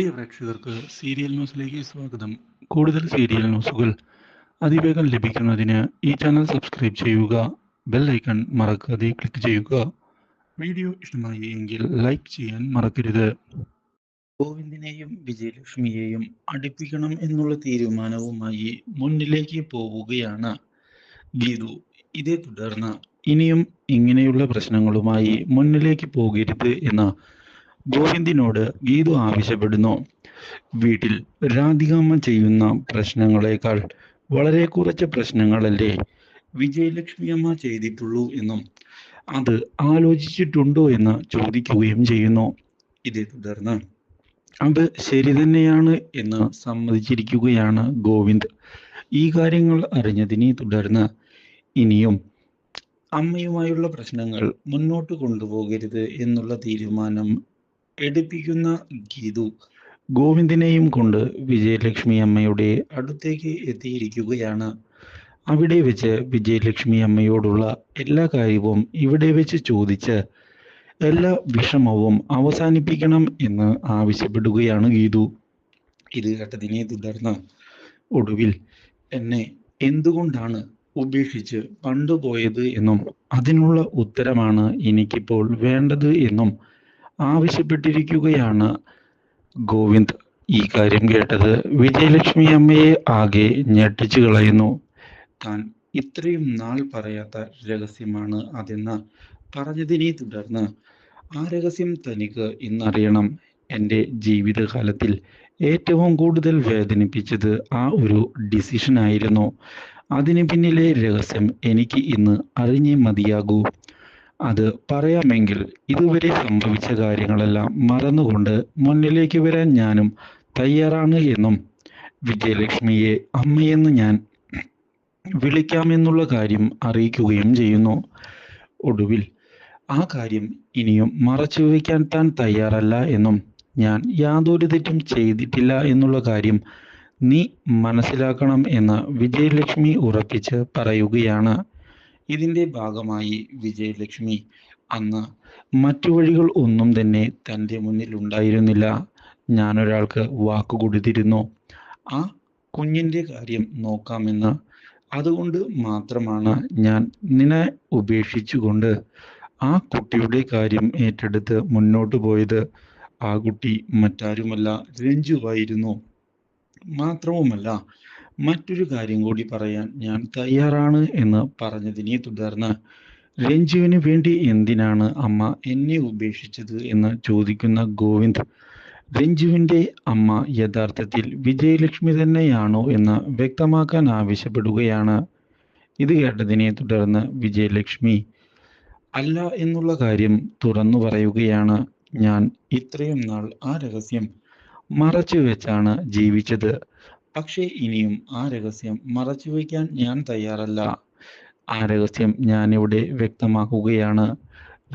പ്രിയ പ്രേക്ഷകർക്ക് സീരിയൽ ന്യൂസിലേക്ക് സ്വാഗതം. കൂടുതൽ സീരിയൽ ന്യൂസുകൾ അതിവേഗം ലഭിക്കുന്നതിന് ഈ ചാനൽ സബ്സ്ക്രൈബ് ചെയ്യുക ബെൽ ഐക്കൺ മറക്കാതെ ക്ലിക്ക് ചെയ്യുക. വീഡിയോ ഇഷ്ടമായി എങ്കിൽ ലൈക്ക് ചെയ്യാൻ മറക്കരുത്. ഗോവിന്ദിനെയും വിജയലക്ഷ്മിയെയും അടുപ്പിക്കണം എന്നുള്ള തീരുമാനവുമായി മുന്നിലേക്ക് പോവുകയാണ് ഗീതു. ഇതേ തുടർന്ന് ഇനിയും ഇങ്ങനെയുള്ള പ്രശ്നങ്ങളുമായി മുന്നിലേക്ക് പോകരുത് എന്ന് ഗോവിന്ദിനോട് ഗീതു ആവശ്യപ്പെടുന്നു. വീട്ടിൽ രാധികാമ്മ ചെയ്യുന്ന പ്രശ്നങ്ങളെക്കാൾ വളരെ കുറച്ച് പ്രശ്നങ്ങളല്ലേ വിജയലക്ഷ്മി അമ്മ ചെയ്തിട്ടുള്ളൂ എന്നും അത് ആലോചിച്ചിട്ടുണ്ടോ എന്ന് ചോദിക്കുകയും ചെയ്യുന്നു. ഇതേ തുടർന്ന് അത് ശരി തന്നെയാണ് എന്ന് സമ്മതിച്ചിരിക്കുകയാണ് ഗോവിന്ദ്. ഈ കാര്യങ്ങൾ അറിഞ്ഞതിനെ തുടർന്ന് ഇനിയും അമ്മയുമായുള്ള പ്രശ്നങ്ങൾ മുന്നോട്ട് കൊണ്ടുപോകരുത് എന്നുള്ള തീരുമാനം എടുപ്പിക്കുന്ന ഗീതു ഗോവിന്ദിനെയും കൊണ്ട് വിജയലക്ഷ്മി അമ്മയുടെ അടുത്തേക്ക് എത്തിയിരിക്കുകയാണ്. അവിടെ വെച്ച് വിജയലക്ഷ്മി അമ്മയോടുള്ള എല്ലാ കാര്യവും ഇവിടെ വെച്ച് ചോദിച്ച് എല്ലാ വിഷമവും അവസാനിപ്പിക്കണം എന്ന് ആവശ്യപ്പെടുകയാണ് ഗീതു. ഇത് കേട്ടതിനെ തുടർന്ന് ഒടുവിൽ എന്നെ എന്തുകൊണ്ടാണ് ഉപേക്ഷിച്ച് പണ്ടുപോയത് എന്നും അതിനുള്ള ഉത്തരമാണ് എനിക്കിപ്പോൾ വേണ്ടത് എന്നും ആവശ്യപ്പെട്ടിരിക്കുകയാണ് ഗോവിന്ദ്. ഈ കാര്യം കേട്ടത് വിജയലക്ഷ്മി അമ്മയെ ആകെ ഞെട്ടിച്ചു കളയുന്നു. താൻ ഇത്രയും നാൾ പറയാത്ത രഹസ്യമാണ് അതെന്ന് പറഞ്ഞതിനെ തുടർന്ന് ആ രഹസ്യം തനിക്ക് ഇന്നറിയണം. എന്റെ ജീവിതകാലത്തിൽ ഏറ്റവും കൂടുതൽ വേദനിപ്പിച്ചത് ആ ഒരു ഡിസിഷൻ ആയിരുന്നു അതിന് പിന്നിലെ രഹസ്യം എനിക്ക് ഇന്ന് അറിഞ്ഞേ മതിയാകൂ. അത് പറയാമെങ്കിൽ ഇതുവരെ സംഭവിച്ച കാര്യങ്ങളെല്ലാം മറന്നുകൊണ്ട് മുന്നിലേക്ക് വരാൻ ഞാനും തയ്യാറാണ് എന്നും വിജയലക്ഷ്മിയെ അമ്മയെന്ന് ഞാൻ വിളിക്കാമെന്നുള്ള കാര്യം അറിയിക്കുകയും ചെയ്യുന്നു. ഒടുവിൽ ആ കാര്യം ഇനിയും മറച്ചു വയ്ക്കാൻ താൻ തയ്യാറല്ല എന്നും ഞാൻ യാതൊരു തെറ്റും ചെയ്തിട്ടില്ല എന്നുള്ള കാര്യം നീ മനസ്സിലാക്കണം എന്ന് വിജയലക്ഷ്മി ഉറപ്പിച്ച് പറയുകയാണ്. ഇതിന്റെ ഭാഗമായി വിജയലക്ഷ്മി അന്ന് മറ്റു വഴികൾ ഒന്നും തന്നെ തന്റെ മുന്നിൽ ഉണ്ടായിരുന്നില്ല. ഞാനൊരാൾക്ക് വാക്ക് കൊടുത്തിരുന്നു. ആ കുഞ്ഞിന്റെ കാര്യം നോക്കാമെന്ന്. അതുകൊണ്ട് മാത്രമാണ് ഞാൻ നിന്നെ ഉപേക്ഷിച്ചുകൊണ്ട് ആ കുട്ടിയുടെ കാര്യം ഏറ്റെടുത്ത് മുന്നോട്ട് പോയത്. ആ കുട്ടി മറ്റാരുമല്ല രഞ്ജുവായിരുന്നു മാത്രവുമല്ല മറ്റൊരു കാര്യം കൂടി പറയാൻ ഞാൻ തയ്യാറാണ് എന്ന് പറഞ്ഞതിനെ തുടർന്ന് രഞ്ജുവിന് വേണ്ടി എന്തിനാണ് അമ്മ എന്നെ ഉപേക്ഷിച്ചത് എന്ന് ചോദിക്കുന്ന ഗോവിന്ദ് രഞ്ജുവിന്റെ അമ്മ യഥാർത്ഥത്തിൽ വിജയലക്ഷ്മി തന്നെയാണോ എന്ന് വ്യക്തമാക്കാൻ ആവശ്യപ്പെടുകയാണ്. ഇത് കേട്ടതിനെ തുടർന്ന് വിജയലക്ഷ്മി അല്ല എന്നുള്ള കാര്യം തുറന്നു പറയുകയാണ്. ഞാൻ ഇത്രയും നാൾ ആ രഹസ്യം മറച്ചു വെച്ചാണ് ജീവിച്ചത്. പക്ഷേ ഇനിയും ആ രഹസ്യം മറച്ചു വയ്ക്കാൻ ഞാൻ തയ്യാറല്ല. ആ രഹസ്യം ഞാനിവിടെ വ്യക്തമാക്കുകയാണ്.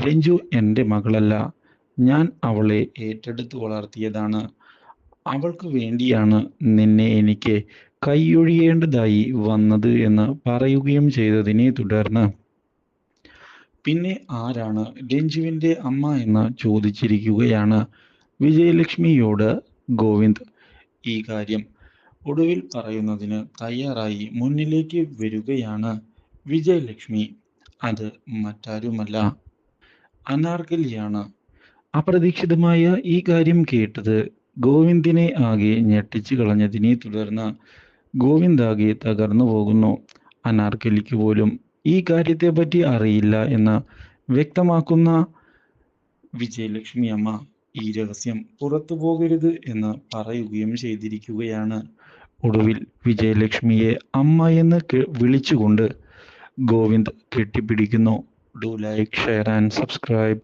രഞ്ജു എന്റെ മകളല്ല. ഞാൻ അവളെ ഏറ്റെടുത്ത് വളർത്തിയതാണ്. അവൾക്ക് വേണ്ടിയാണ് നിന്നെ എനിക്ക് കൈയൊഴിയേണ്ടതായി വന്നത് എന്ന് പറയുകയും ചെയ്തതിനെ തുടർന്ന്. പിന്നെ ആരാണ് രഞ്ജുവിന്റെ അമ്മ എന്ന് ചോദിച്ചിരിക്കുകയാണ്. വിജയലക്ഷ്മിയോട് ഗോവിന്ദ് ഈ കാര്യം ഒടുവിൽ പറയുന്നതിന് തയ്യാറായി മുന്നിലേക്ക് വരികയാണ് വിജയലക്ഷ്മി. അത് മറ്റാരുമല്ല. അനാർക്കലിയാണ്. അപ്രതീക്ഷിതമായ ഈ കാര്യം കേട്ടത് ഗോവിന്ദിനെ ആകെ ഞെട്ടിച്ചു കളഞ്ഞതിനെ തുടർന്ന് ഗോവിന്ദ് ആകെ തകർന്നു പോകുന്നു. അനാർക്കലിക്ക് പോലും ഈ കാര്യത്തെ പറ്റി അറിയില്ല എന്ന് വ്യക്തമാക്കുന്ന വിജയലക്ഷ്മി അമ്മ ഈ രഹസ്യം പുറത്തു പോകരുത് എന്ന് പറയുകയും ചെയ്തിരിക്കുകയാണ്. ഒടുവിൽ വിജയലക്ഷ്മിയെ അമ്മ എന്ന് വിളിച്ചുകൊണ്ട് Govind കെട്ടിപ്പിടിക്കുന്നു. Do like share and subscribe